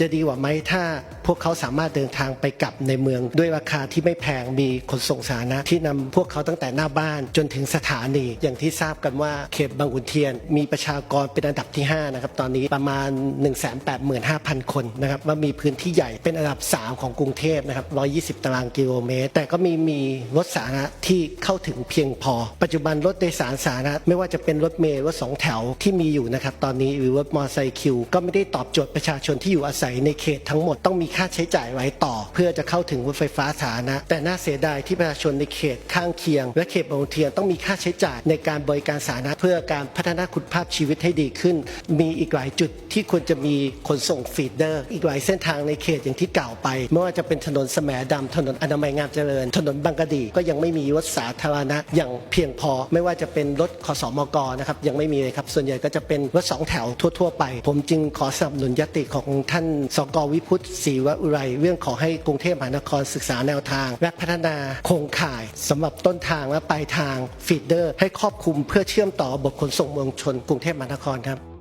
จะดีกว่าไหมถ้าพวกเขาสามารถเดินทางไปกลับในเมือง ด้วยราคาที่ไม่แพงมีขนส่งสาธารณะที่นำพวกเขาตั้งแต่หน้าบ้านจนถึงสถานี อย่างที่ทราบกันว่าเขตบางขุนเทียน มีประชากรเป็นอันดับที่5นะครับตอนนี้ประมาณ 185,000 คนนะครับว่ามีพื้นที่ใหญ่เป็นอันดับ 3 ของกรุงเทพนะครับ120 ตารางกิโลเมตร แต่ก็มีมีรถสาธารณะที่เข้าถึงเพียงพอ ปัจจุบันรถโดยสารสาธารณะไม่ว่าจะเป็นรถเมล์รถสองแถวที่มีอยู่นะครับตอนนี้หรือรถมอเตอร์ไซค์คิวก็ไม่ได้ตอบโจทย์ประชาชนที่อยู่อาศัยในเขตทั้งหมดต้องมีค่าใช้จ่ายไว้ต่อ เพื่อจะเข้าถึงรถไฟฟ้าสาธารณะ แต่น่าเสียดายที่ประชาชนในเขตข้างเคียง และเขตบางเทียนต้องมีค่าใช้จ่ายในการบริการสาธารณะเพื่อการพัฒนาคุณภาพชีวิตให้ดีขึ้น มีอีกหลายจุดที่ควรจะมีขนส่งฟีดเดอร์ อีกหลายเส้นทางในเขตอย่างที่กล่าวไปไม่ว่าจะเป็นถนนแสมดำถนนอนามัยงามเจริญ ถนนบางกะดีก็ยังไม่มีรถสาธารณะอย่างเพียงพอ ไม่ว่าจะเป็นรถขสมกนะครับยังไม่มีเลยครับส่วนใหญ่ก็จะเป็นรถสองแถวทั่ว ๆ ไป ผมจึงขอสนับสนุนยติของท่านสกวิพุทธศรีวอุไรเรื่องขอให้กรุงเทพมหานครศึกษาแนวทาง และพัฒนาโครงข่ายสำหรับต้นทางและปลายทางฟีดเดอร์ ให้ครอบคลุมเพื่อเชื่อมต่อระบบขนส่งมวลชนกรุงเทพมหานครครับ